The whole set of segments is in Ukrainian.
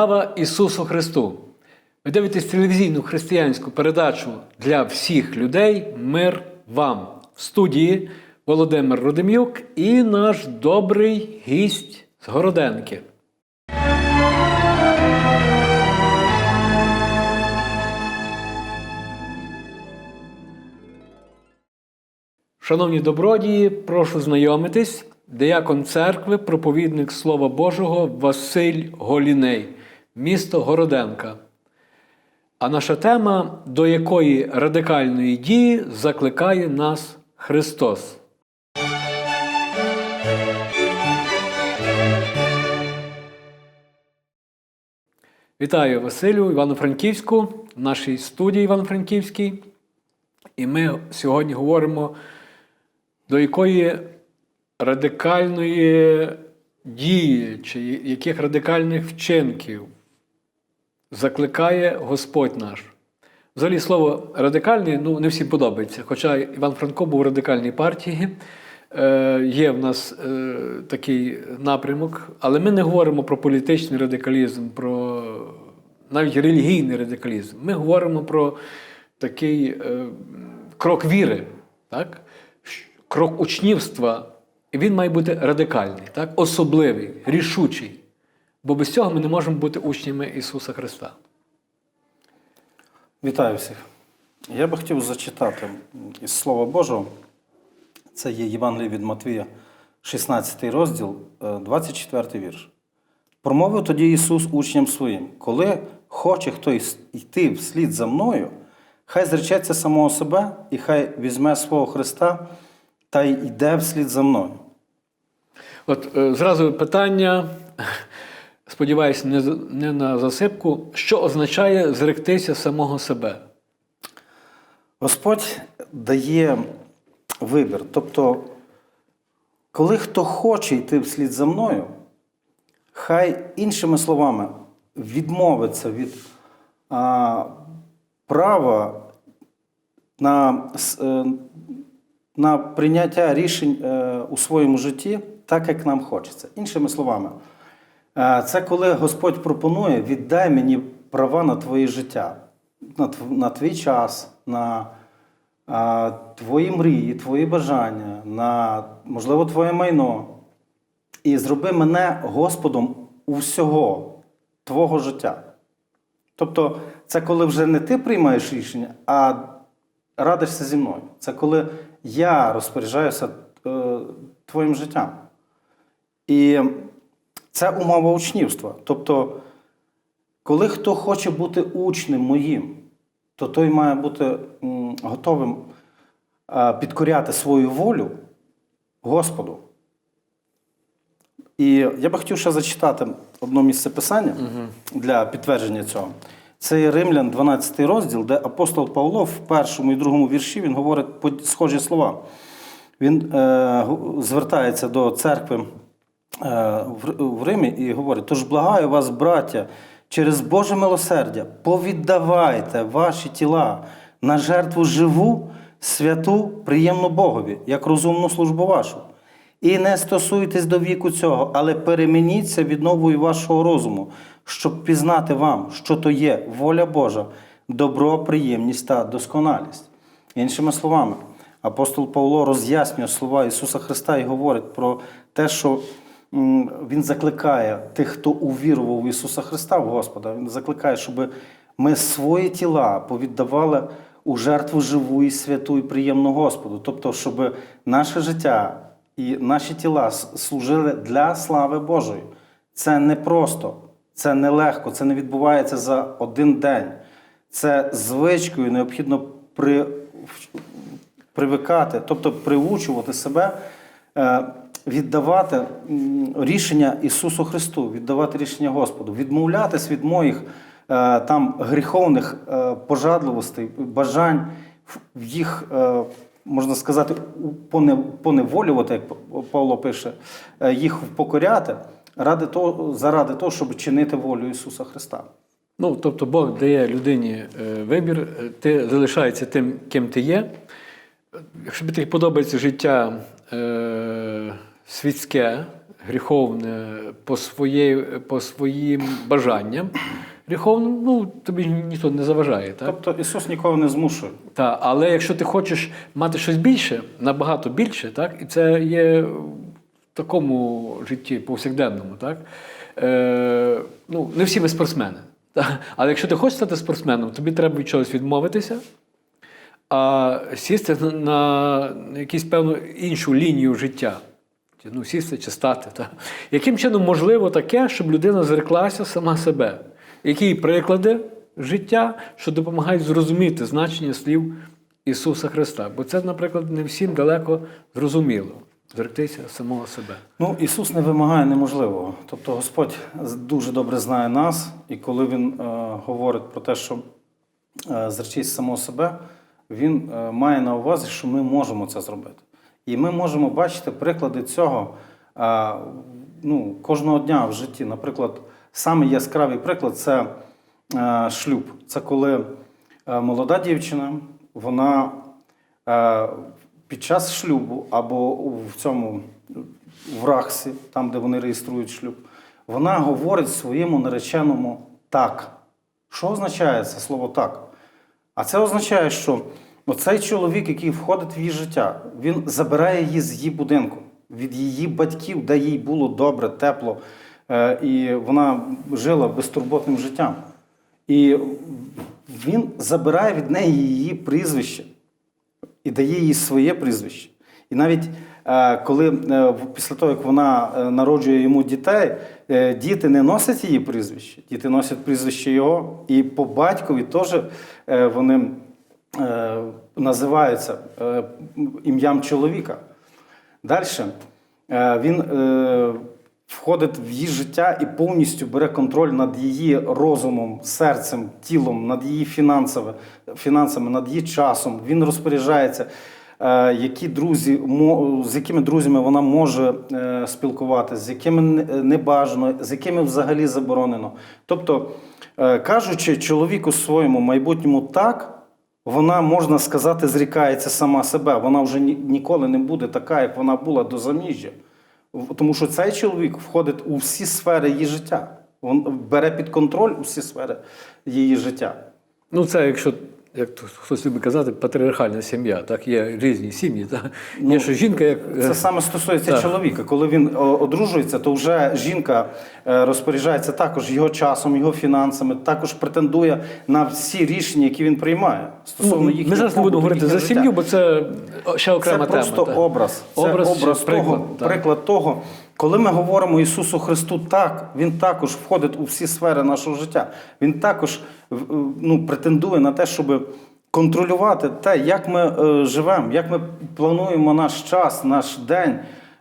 Слава Ісусу Христу! Ви дивитесь телевізійну християнську передачу для всіх людей Мир вам в студії Володимир Родим'юк і наш добрий гість з Городенки. Шановні добродії, прошу знайомитись. Деякон церкви, проповідник Слова Божого Василь Голіней, місто Городенка. А наша тема, до якої радикальної дії закликає нас Христос. Вітаю Василю Івано-Франківську, в нашій студії Івано-Франківській. І ми сьогодні говоримо, до якої радикальної дії чи яких радикальних вчинків закликає Господь наш. Взагалі, слово радикальний ну, не всім подобається. Хоча Іван Франко був в радикальній партії, е, є в нас е, такий напрямок, але ми не говоримо про політичний радикалізм, про навіть релігійний радикалізм. Ми говоримо про такий е, крок віри, так? Крок учнівства. І він має бути радикальний, так? особливий, рішучий. Бо без цього ми не можемо бути учнями Ісуса Христа. Вітаю всіх. Я би хотів зачитати із Слова Божого. Це є Євангеліє від Матвія, 16 розділ, е, 24 вірш. Промовив тоді Ісус учням своїм: коли хоче хтось йти вслід за мною, хай зречеться самого себе і хай візьме свого Христа та й йде вслід за мною. От е, зразу питання, сподіваюся, не, не на засипку, що означає зректися самого себе? Господь дає вибір. Тобто, коли хто хоче йти вслід за мною, хай іншими словами відмовиться від а, права на, е, на прийняття рішень е, у своєму житті так, як нам хочеться. Іншими словами, це коли Господь пропонує: віддай мені права на твоє життя, на, твій час, на твої мрії, твої бажання, на, можливо, твоє майно. І зроби мене Господом усього твого життя. Тобто, це коли вже не ти приймаєш рішення, а радишся зі мною. Це коли я розпоряджаюся е, твоїм життям. І це умова учнівства. Тобто, коли хто хоче бути учнем моїм, то той має бути готовим підкоряти свою волю Господу. І я би хотів ще зачитати одне місце писання для підтвердження цього. Це Римлян, 12 розділ, де апостол Павло в першому і другому вірші він говорить схожі слова. Він е, звертається до церкви в, Римі і говорить: тож благаю вас, браття, через Боже милосердя, повіддавайте ваші тіла на жертву живу, святу, приємну Богові, як розумну службу вашу. І не стосуйтесь до віку цього, але перемініться відновою вашого розуму, щоб пізнати вам, що то є воля Божа, добро, приємність та досконалість. Іншими словами, апостол Павло роз'яснює слова Ісуса Христа і говорить про те, що Він закликає тих, хто увірував в Ісуса Христа, в Господа. Він закликає, щоб ми свої тіла повіддавали у жертву живу і святу і приємну Господу. Тобто, щоб наше життя і наші тіла служили для слави Божої. Це не просто, це не легко, це не відбувається за один день. Це звичкою необхідно при, привикати, тобто приучувати себе, е, віддавати рішення Ісусу Христу, віддавати рішення Господу, відмовлятись від моїх е, там гріховних е, пожадливостей, бажань, в- їх, е, можна сказати, поневолювати, як Павло пише, їх покоряти ради того, заради того, щоб чинити волю Ісуса Христа. Ну, тобто Бог дає людині вибір, ти залишаєшся тим, ким ти є. Якщо тобі подобається життя світське, гріховне по, своє, по своїм бажанням, гріховним, ну тобі ніхто не заважає. Так? Тобто Ісус нікого не змушує. Та, але якщо ти хочеш мати щось більше, набагато більше, так, і це є в такому житті повсякденному, так, е, ну, не всі ми спортсмени. Та, але якщо ти хочеш стати спортсменом, тобі треба від чогось відмовитися, а сісти на, на якусь певну іншу лінію життя. Ну, сісти чи стати. Та. Яким чином можливо таке, щоб людина зреклася сама себе? Які приклади життя, що допомагають зрозуміти значення слів Ісуса Христа? Бо це, наприклад, не всім далеко зрозуміло. Зректися самого себе. Ну, Ісус не вимагає неможливого. Тобто Господь дуже добре знає нас, і коли Він е, говорить про те, що е, зречись самого себе, Він е, має на увазі, що ми можемо це зробити. І ми можемо бачити приклади цього ну, кожного дня в житті. Наприклад, самий яскравий приклад це е, шлюб. Це коли е, молода дівчина, вона е, під час шлюбу або в цьому в Рахсі, там, де вони реєструють шлюб, вона говорить своєму нареченому так. Що означає це слово так? А це означає, що оцей чоловік, який входить в її життя, він забирає її з її будинку, від її батьків, де їй було добре, тепло, е, і вона жила безтурботним життям. І він забирає від неї її прізвище і дає їй своє прізвище. І навіть е, коли е, після того, як вона народжує йому дітей, діти не носять її прізвище, діти носять прізвище його, і по батькові теж вони називаються е, ім'ям чоловіка. Далі він е, входить в її життя і повністю бере контроль над її розумом, серцем, тілом, над її фінансами, над її часом. Він розпоряджається, е, які друзі, з якими друзями вона може е, спілкуватися, з якими не- бажано, з якими взагалі заборонено. Тобто, е, кажучи чоловіку своєму майбутньому так. Вона, можна сказати, зрікається сама себе. Вона вже ніколи не буде така, як вона була до заміжжя. Тому що цей чоловік входить у всі сфери її життя. Він бере під контроль усі сфери її життя. Ну, це якщо, як то хтось любить казати, патріархальна сім'я. Так, є різні сім'ї. Так? є, що жінка як. е, Це саме стосується Так. чоловіка. Коли він одружується, то вже жінка е, розпоряджається також його часом, його фінансами, також претендує на всі рішення, які він приймає. Стосовно Ну, їхнього ми зараз не будемо говорити за сім'ю, бо це ще окрема це тема. просто так. образ. Це Образ образ, того, приклад, так. приклад того, коли ми говоримо Ісусу Христу так, Він також входить у всі сфери нашого життя. Він також ну, претендує на те, щоб контролювати те, як ми е, живемо, як ми плануємо наш час, наш день,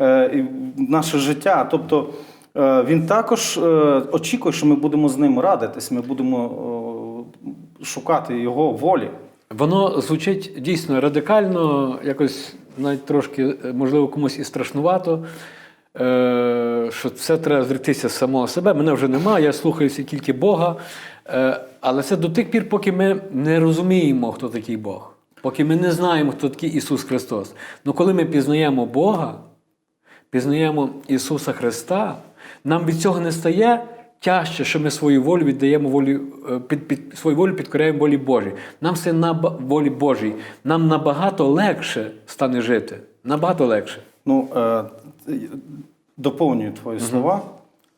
е, наше життя. Тобто е, він також е, очікує, що ми будемо з ним радитись, ми будемо е, шукати його волі. Воно звучить дійсно радикально, якось навіть трошки, е, можливо, комусь і страшнувато. Е, Що це треба зректися з самого себе. Мене вже немає, я слухаюся тільки Бога. Е, Але це до тих пір, поки ми не розуміємо, хто такий Бог, поки ми не знаємо, хто такий Ісус Христос. Ну коли ми пізнаємо Бога, пізнаємо Ісуса Христа, нам від цього не стає тяжче, що ми свою волю віддаємо волі, е, під, під, свою волю підкоряємо волі Божій. Нам стає на волі Божій. Нам набагато легше стане жити. Набагато легше. Ну, е, доповнюю твої слова.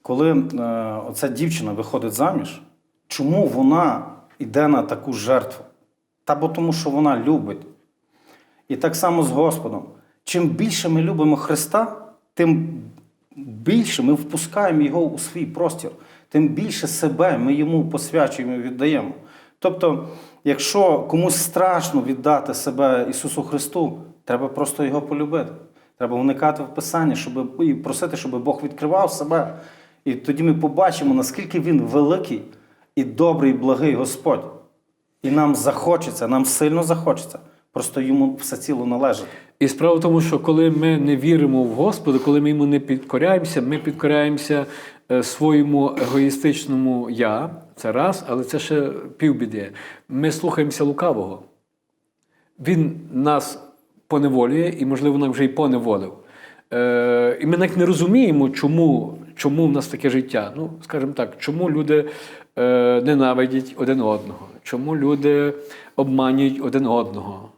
Коли е, оця дівчина виходить заміж, чому вона йде на таку жертву? Та бо тому, що вона любить. І так само з Господом. Чим більше ми любимо Христа, тим більше ми впускаємо Його у свій простір, тим більше себе ми йому посвячуємо і віддаємо. Тобто, якщо комусь страшно віддати себе Ісусу Христу, треба просто його полюбити. Треба уникати в Писанні, щоб і просити, щоб Бог відкривав себе. І тоді ми побачимо, наскільки Він великий і добрий, і благий Господь. І нам захочеться, нам сильно захочеться. Просто йому все ціло належить. І справа в тому, що коли ми не віримо в Господа, коли ми йому не підкоряємося, ми підкоряємося е, своєму егоїстичному я. Це раз, але це ще півбіди. Ми слухаємося лукавого. Він нас поневолює і, можливо, нам вже й поневолив. Е, і ми навіть не розуміємо, чому, чому в нас таке життя. Ну, скажімо так, чому люди е, ненавидять один одного, чому люди обманюють один одного.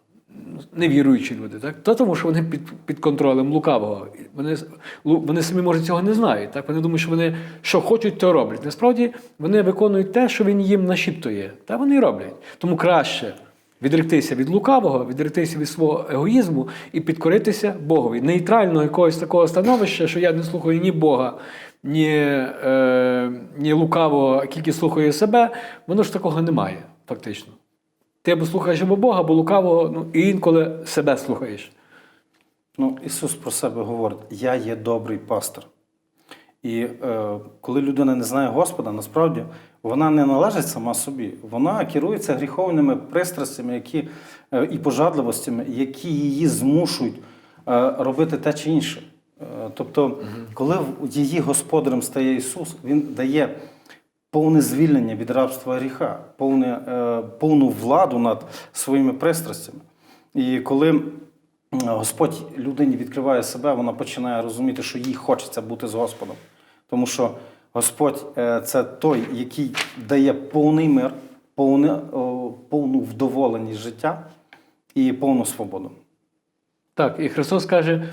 Невіруючі люди, так? То тому, що вони під, під контролем лукавого. Вони, вони самі, може, цього не знають. Так? Вони думають, що вони що хочуть, то роблять. Насправді вони виконують те, що він їм нашіптує. Та вони і роблять. Тому краще відректися від лукавого, відректися від свого егоїзму і підкоритися Богові. Нейтрального якогось такого становища, що я не слухаю ні Бога, ні, е, ні лукавого, тільки слухаю себе, воно ж такого немає, фактично. Ти або слухаєш або Бога, або лукавого, ну і інколи себе слухаєш. Ну, Ісус про себе говорить: Я є добрий пастир. І е, коли людина не знає Господа, насправді вона не належить сама собі. Вона керується гріховними пристрастями які, е, і пожадливостями, які її змушують е, робити те чи інше. Е, тобто, коли її господарем стає Ісус, Він дає повне звільнення від рабства гріха, повне, повну владу над своїми пристрастями. І коли Господь людині відкриває себе, вона починає розуміти, що їй хочеться бути з Господом. Тому що Господь е, це той, який дає повний мир, повне, повну вдоволеність життя і повну свободу. Так, і Христос каже: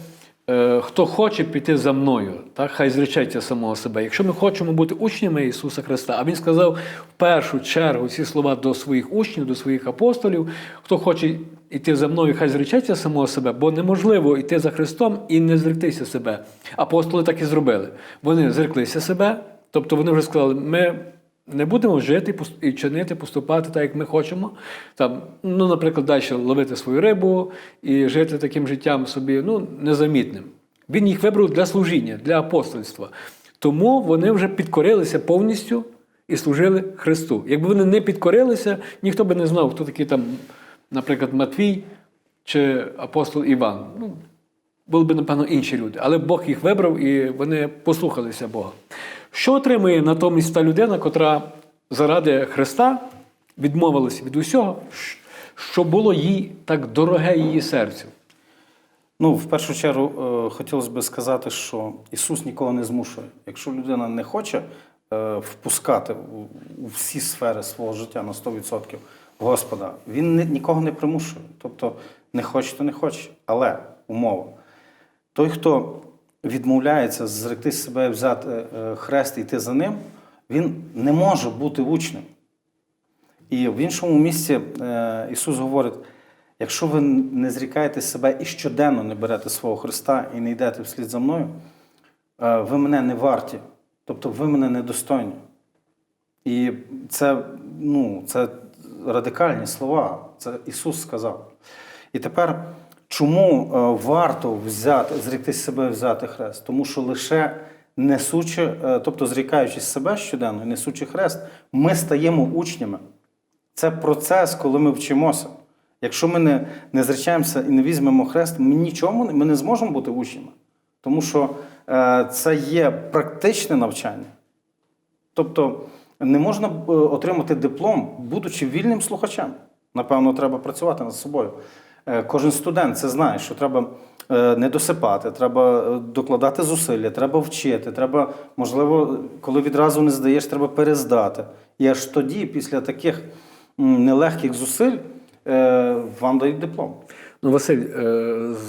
е, хто хоче піти за мною, так, хай зречеться самого себе. Якщо ми хочемо бути учнями Ісуса Христа, а Він сказав в першу чергу ці слова до своїх учнів, до своїх апостолів, хто хоче йти за мною, хай зречеться самого себе, бо неможливо йти за Христом і не зректися себе. Апостоли так і зробили. Вони зреклися себе, тобто вони вже сказали, ми. Не будемо жити і чинити, поступати так, як ми хочемо. Там, ну, наприклад, далі ловити свою рибу і жити таким життям собі ну, незамітним. Він їх вибрав для служіння, для апостольства. Тому вони вже підкорилися повністю і служили Христу. Якби вони не підкорилися, ніхто би не знав, хто такий там, наприклад, Матвій чи апостол Іван. Ну, були б, напевно, інші люди. Але Бог їх вибрав і вони послухалися Бога. Що отримує натомість та людина, котра заради Христа відмовилася від усього, що було їй так дороге її серцю? Ну, в першу чергу, е, хотілося б сказати, що Ісус нікого не змушує. Якщо людина не хоче е, впускати у, всі сфери свого життя на 100% Господа, Він нікого не примушує. Тобто, не хоче, то не хоче. Але умова. Той, хто відмовляється зректи себе, взяти е, хрест і йти за ним, він не може бути учнем. І в іншому місці е, Ісус говорить: якщо ви не зрікаєте себе і щоденно не берете свого Христа і не йдете вслід за мною, е, ви мене не варті, тобто ви мене недостойні. І це, ну, це радикальні слова, це Ісус сказав. І тепер, чому е, варто взяти, зрікти себе взяти хрест? Тому що лише несучи, е, тобто зрікаючись себе щоденно несучи хрест, ми стаємо учнями. Це процес, коли ми вчимося. Якщо ми не, не зречаємося і не візьмемо хрест, ми нічому ми не зможемо бути учнями. Тому що е, це є практичне навчання. Тобто не можна е, отримати диплом, будучи вільним слухачем. Напевно, треба працювати над собою. Е, Кожен студент це знає, що треба е, не досипати, треба е, докладати зусилля, треба вчити, треба, можливо, коли відразу не здаєш, треба перездати. І аж тоді, після таких нелегких зусиль, вам дають диплом. Ну, Василь,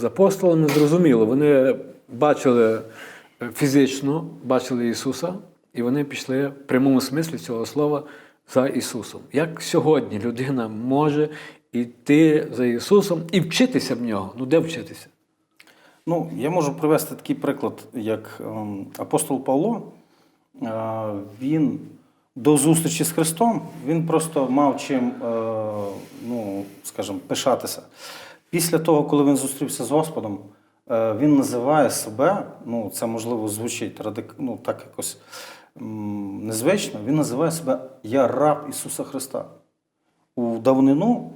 з апостолами зрозуміло, вони бачили фізично, бачили Ісуса, і вони пішли в прямому смислі цього слова за Ісусом. Як сьогодні людина може йти за Ісусом і вчитися в нього? Ну, де вчитися? Ну, я можу привести такий приклад, як ем, апостол Павло. Е, він до зустрічі з Христом він просто мав чим, е, ну, скажімо, пишатися. Після того, коли він зустрівся з Господом, е, він називає себе, ну, це можливо звучить ну, так якось незвично, він називає себе Я раб Ісуса Христа. У давнину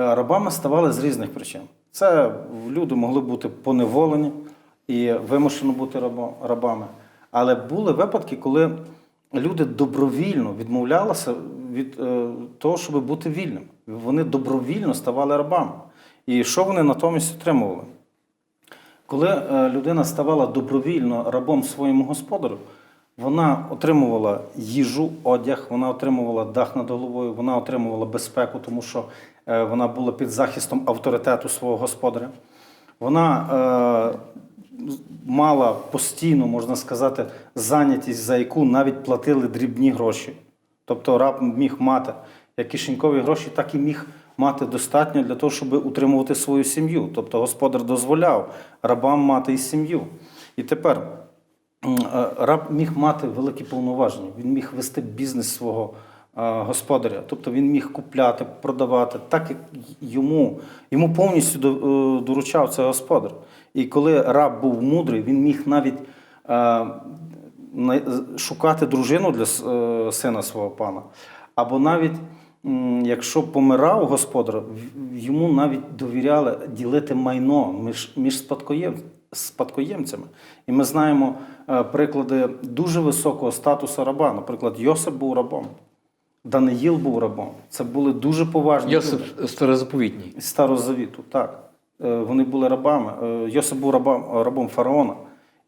рабами ставали з різних причин. Це люди могли бути поневолені і вимушено бути рабами. Але були випадки, коли люди добровільно відмовлялися від е, того, щоб бути вільним. Вони добровільно ставали рабами. І що вони натомість отримували? Коли е, людина ставала добровільно рабом своєму господарю, вона отримувала їжу, одяг, вона отримувала дах над головою, вона отримувала безпеку, тому що е, вона була під захистом авторитету свого господаря. Вона е, мала постійну, можна сказати, зайнятість, за яку навіть платили дрібні гроші. Тобто раб міг мати як кишенькові гроші, так і міг мати достатньо для того, щоб утримувати свою сім'ю. Тобто господар дозволяв рабам мати і сім'ю. І тепер е, раб міг мати великі повноваження, він міг вести бізнес свого е, господаря. Тобто він міг купляти, продавати, так як йому, йому повністю е, доручав це господар. І коли раб був мудрий, він міг навіть е, шукати дружину для е, сина свого пана. Або навіть, якщо помирав господар, йому навіть довіряли ділити майно між, між спадкоєм, спадкоємцями. І ми знаємо е, приклади дуже високого статусу раба. Наприклад, Йосип був рабом, Даниїл був рабом. Це були дуже поважні люди. Йосип Старозаповітній. З Старого Завіту, так. Е, Вони були рабами. Е, Йосип був рабом, рабом фараона.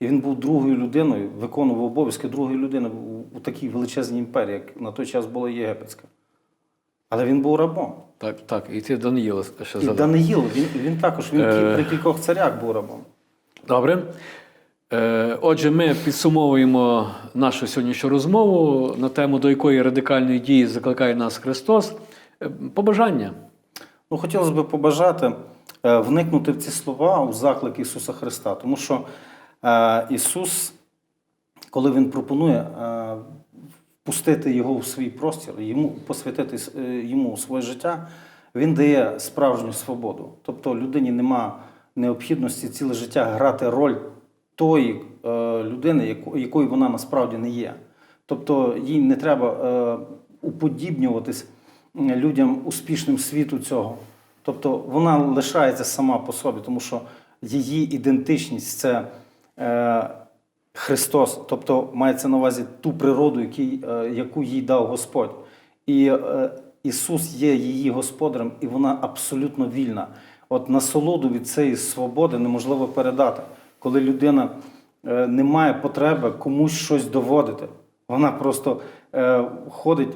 І він був другою людиною, виконував обов'язки другої людини у- такій величезній імперії, як на той час була єгипетська. Але він був рабом. Так, так. І ти Даниїла ще І. Даниїл, він, він також він Е. при кількох царях був рабом. Добре. Е, Отже, ми підсумовуємо нашу сьогоднішню розмову на тему, до якої радикальної дії закликає нас Христос. Е, Побажання. Ну, хотілося б побажати е, вникнути в ці слова у заклик Ісуса Христа, тому що Ісус, коли Він пропонує впустити Його в свій простір, йому посвятити йому своє життя, Він дає справжню свободу. Тобто людині нема необхідності ціле життя грати роль тої е, людини, яко- якою вона насправді не є. Тобто їй не треба е, уподібнюватись людям успішним світу цього. Тобто вона лишається сама по собі, тому що її ідентичність це е, Христос, тобто мається на увазі ту природу, яку їй дав Господь. І Ісус є її господарем, і вона абсолютно вільна. От насолоду від цієї свободи неможливо передати, коли людина е, не має потреби комусь щось доводити. Вона просто е, ходить,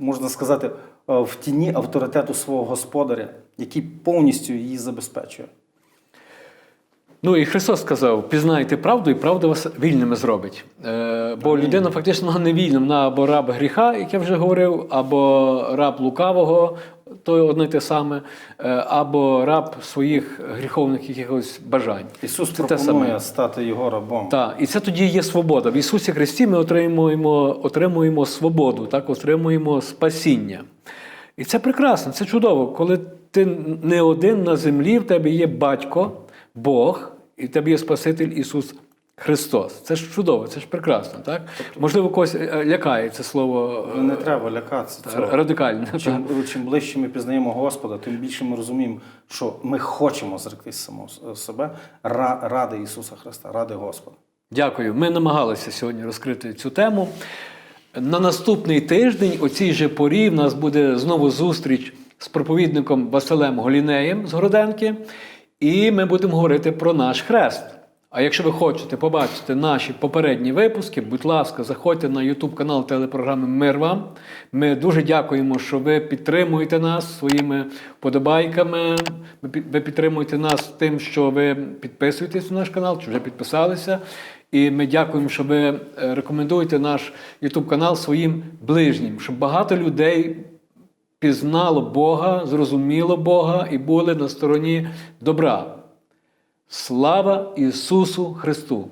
можна сказати, е, в тіні авторитету свого господаря, який повністю її забезпечує. Ну і Христос сказав: пізнайте правду, і правда вас вільними зробить. Е, бо людина фактично не вільна, вона або раб гріха, як я вже говорив, або раб лукавого, то одне те саме, е, або раб своїх гріховних якихось бажань. Ісус Це те саме. стати його рабом. Так, і це тоді є свобода. В Ісусі Христі ми отримуємо, отримуємо свободу, так, отримуємо спасіння. І це прекрасно, це чудово, коли ти не один на землі, в тебе є батько, Бог, і в тебе є Спаситель Ісус Христос. Це ж чудово, це ж прекрасно, так? Можливо, когось е, лякає це слово е, Не треба лякатися цього. радикальне. так? Чим, чим ближче ми пізнаємо Господа, тим більше ми розуміємо, що ми хочемо зректись самого себе ради Ісуса Христа, ради Господа. Дякую. Ми намагалися сьогодні розкрити цю тему. На наступний тиждень, о цій же порі, в нас буде знову зустріч з проповідником Василем Голінеєм з Городенки, і ми будемо говорити про наш хрест. А якщо ви хочете побачити наші попередні випуски, будь ласка, заходьте на YouTube канал телепрограми Мир вам. Ми дуже дякуємо, що ви підтримуєте нас своїми подобайками. Ви підтримуєте нас тим, що ви підписуєтесь на наш канал, чи вже підписалися. І ми дякуємо, що ви е, рекомендуєте наш YouTube канал своїм ближнім, щоб багато людей пізнало Бога, зрозуміло Бога і були на стороні добра. Слава Ісусу Христу!